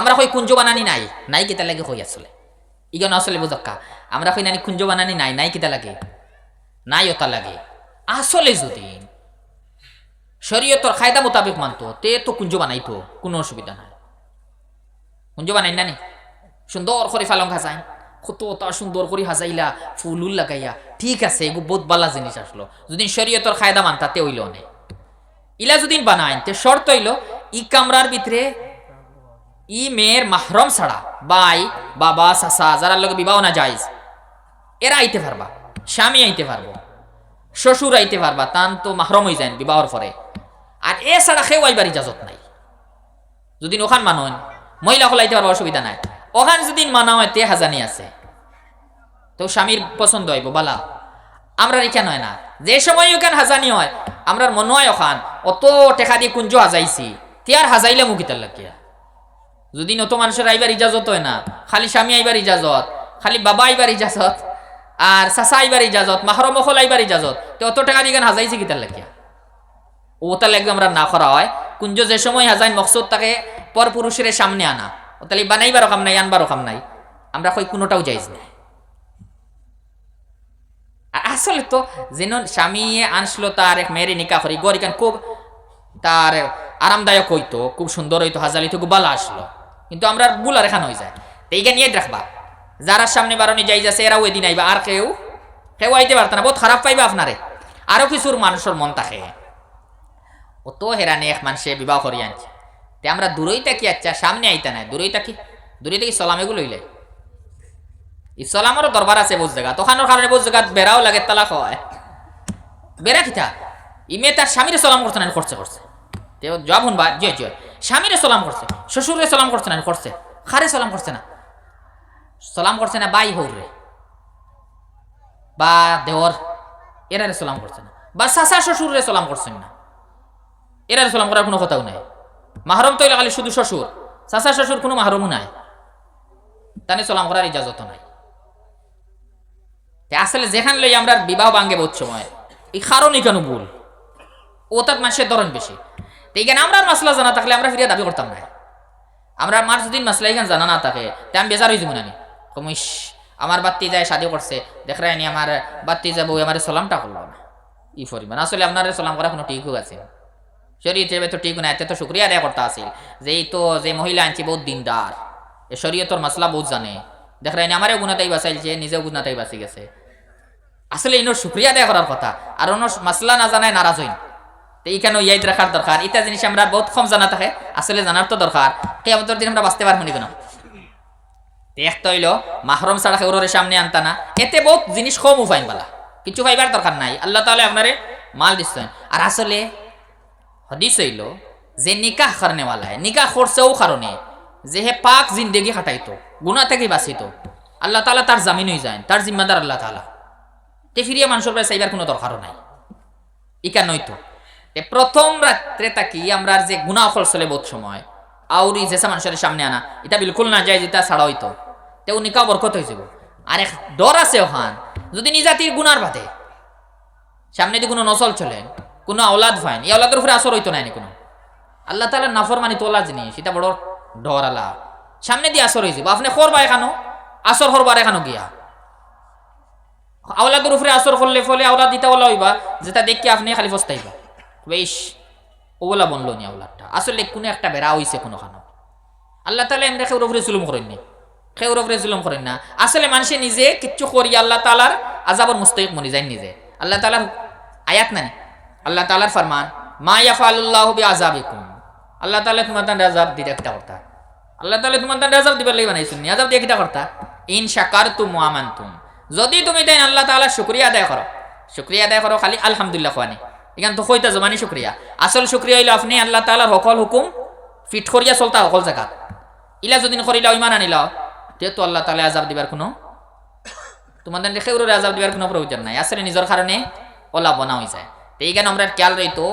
আমরা কই কুঞ্জ বানানি নাই? নাই কিতা লাগে কই আসলে ইগন আসলে বুঝক্কা আমরা কই নানি কুঞ্জ বানানি নাই নাই কিতা লাগে? নাই ওটা লাগে। আসলে যদি শরীয়তর খায়দা মোতাবেক মানতো, তে তো কুঞ্জ বানাইতো কোনো অসুবিধা নাই। কুঞ্জ বানাই নানি? সুন্দর করে ফালং হাজাই কত তা সুন্দর করে হাজাইলা ফুল উল লাগাইয়া। ঠিক আছে এগো বহুত বালা জিনিস আসলো যদি শরীয়তর খায়দা মানতা, তে হইল অনেক ইলা যদি বানাইন, তে শর্ত হইল, ই কামরার ভিতরে ই মেয়ের মাহরম ছাড়া বাই, বাবা সাসা যারা লোক বিবাহ না যাইজ এরা আইতে পারবা, স্বামী আইতে পারব, শ্বশুর আইতে পারবা, তান তো মাহরম হয়ে যায় বিবাহর পরে। আর এ ছাড়া কেউ আইবার ইজাজত নাই। যদি ওখান মানন মহিলা হলাইতে পারবা অসুবিধা নাই। ওখান যদি মানা হয়, তে হাজানি আছে। তো স্বামীর পছন্দ হইব, বালা। আমরা রেখা নয় না। যে সময় ওখান হাজানি হয়, আমরার মনে হয় ওখান। অত টেকা দিয়ে কুঞ্জ হাজাইছি, তে তিয়ার হাজাইলে মুখিতার লাগিয়া। যদি নত মানুষের আইবার ইজাজত হয় না, খালি স্বামী আইবার ইজাজত, খালি বাবা আইবার ইজাজত, আর চাচা আইবার ইজাজত, মাহরম অকল আইবার ইজাজত, তো অত টাকা দিয়ে হাজাইছি কিতার লাগিয়া? ও তাহলে একদম আমরা না করা হয়। কুঞ্জ যে সময় হাজাই মকসুদ তাকে পর পুরুষের সামনে আনা, ও তাহলে বানাইবারও কাম নাই, আনবারও কাম নাই। আমরা কই কোনোটাও যাইজ না আর আসলে তো যেন স্বামী আনছিল তার এক মেয়ের নিকা করি, গরিকান খুব তার আরামদায়ক হইতো, খুব সুন্দর হইতো হাজালি তো বালা আসলো। কিন্তু আমরা বুলার এখান হয়ে যায়। তো এইখানে নিয়ে রাখবা। যারা সামনে বারণে যাই যাচ্ছে এরাও এদিন আইবা, আর কেউ কেউ আইতে পারত না। বহুত খারাপ পাইবা আপনারে। আরও কিছুর মানুষের মন থাকে। ও তো হেরানি এক মানুষে বিবাহ করি আনছে। তে আমরা দূরই থাকি আচ্ছা সামনে আইতা নাই। দূরই থাকি। দূরই থাকি সলামেগুলো লইলে। ইসলামরও দরবার আছে বুঝ জায়গা। তখনের কারণে বুঝ জায়গা বেড়াও লাগে, তালাক হয়। বেড়া কিতা? ইমে তার স্বামীরে সালাম করছে না করছে করছে। তেও জবাব শুনবা জয় জয়। স্বামীরে সালাম করছে শ্বশুরে সালাম করছে না, করছে। খারে সালাম করছে না? সালাম করছে না বাই হৌরে। বা দেওর, এরারে সালাম করছে না। বা চাচা শ্বশুরে সালাম করছেন না। এরারে সালাম করার কোনো কথাও নাই। মাহরম তৈরি খালি শুধু শ্বশুর, চাচা শ্বশুর কোনো মাহরমও নাই। তানে সালাম করার ইজাজত নাই। আসলে যেখান লই আমরা বিবাহ ভাঙ্গে বোধ সময়, এই কারণই কেন ভুল? ও তার মানুষের ধরন বেশি। তো এইখানে আমরা মাসলা জানা থাকলে আমরা ফিরিয়ে দাবি করতাম না। আমরা মার যদি মাসলা এখানে জানা না থাকে, তে আমি বেজার হয়ে। যাব না কমিস আমার বাত্তি যায়, শাদি করছে দেখ রায়নি আমার বাত্তি যাব আমার সালামটা করল না। ই পরিমাণ। আসলে আপনার সালাম করা কোনো ঠিকও আছে। শরীয়তে তো ঠিক না এতে তো শুক্রিয়া আদায় করতে আসিল। যে এই তো, যে মহিলা আনছি, বহুত দিনদার। এ শরীয়তর মাসলা বহুত জানে। দেখ রায়নি আমারও গুণাতাই বাঁচাইছে নিজেও গুণাতাই বাঁচি গেছে। আসলে ইনোর শুক্রিয়া আদায় করার কথা, আর অন্য মাসলা না জানায় নারাজ হইন। তো এইখানে ইয়াদ রাখার দরকার। ইটা জিনিস আমরা বহুত কম জানা থাকে, আসলে জানার তো দরকার। কেমন দিন আমরা বাঁচতে পারব নি কেন? দেখতে হইল, মাহরম ছাড়া খেউরের সামনে আনতা না। এতে বহুত জিনিস কম উপাইন পালা কিছু পাইবার দরকার নাই। আল্লাহ তাহলে আপনারে মাল দিচ্ছেন আর আসলে হদিস হইল যে নিকাহ কারণেওয়ালায় নিকাহ করছেও কারণে। যে হে পাক জিন্দেগি খাটাইতো গুণা থেকে বাঁচিত। আল্লাহ তালা তার জামিন হয়ে যায় তার জিম্মাদার আল্লাহ তালা তে ফিরিয়ে মানুষের চাইবার কোনো দরকারও নাই। ইকা নইতো তে। প্রথম রাত্রে তাকি আমরা যে গুণা অফল চলে বহুত সময়। আউরি যেসা মানুষের সামনে আনা, এটা বিলকুল না যায় যেটা ছাড়া হইতো। তেও নিকা বরকত হয়ে যাব। আর এক ডর আছে ওখান, যদি নিজাতির গুনার বাদে সামনে দিয়ে কোনো নসল চলে, কোনো আওলাদ ফাইন, এই আওলাদের উপরে আসর হইতো নাই কোনো। আল্লাহ তালা নাফর মানি তোলা জিনিস, এটা বড় ডর আলা। সামনে দিয়ে আসর হয়ে যাব। আপনি করবা এখানো, আসর হরবার এখানো গিয়া। আওলাদের উপরে আসর করলে ফলে আওলাদ দিতে ওলা হইবা, যেটা দেখি আপনি খালি ফস্তাইবা। বেশ ওলা বনলো নি আওলাদটা। আসলে কোনো একটা বেড়া হইছে কোনো খানো আল্লাহ তালা এমনি খেউর উপরে জুলুম করেননি খেউর উপরে জুলুম করেন না। আসলে মানুষে নিজে কিচ্ছু করি আল্লাহ তালার আজাবর মুস্তক মনি যায় নিজে। আল্লাহ তালার আয়াত নানি আল্লাহ তালার ফরমান, মা ইয়াফা আল্লাহ বি আজাবিকুম আল্লাহ তালা তোমার তান আজাব দিতে একটা করতা। আল্লাহ তালা তোমার তান আজাব দিবার লাগি বানাইছেন আজাব দিয়ে কিটা করতা? ইন শাকার তুম যদি তুমি তাই আল্লাহ তালা শুক্রিয়া আদায় করো, শুক্রিয়া আদায় করো, খালি আলহামদুলিল্লাহ খোয়ানি এখান তো কইতা জমানি শুক্রিয়া। আসল শুক্রিয়া হইল আপনি আল্লাহ তালার সকল হুকুম ফিট করিয়া চলতা সকল জায়গাত ইলা যদি করিলা ইমান আনিল, যেহেতু আল্লাহ তালা আজাব দিবার কোনো তোমাদের খেউরের আজাব দিবার কোনো প্রয়োজন নাই। আসলে নিজের কারণে ওলা বনা হয়ে যায়। তো এইখানে আমরা খেয়াল রইতো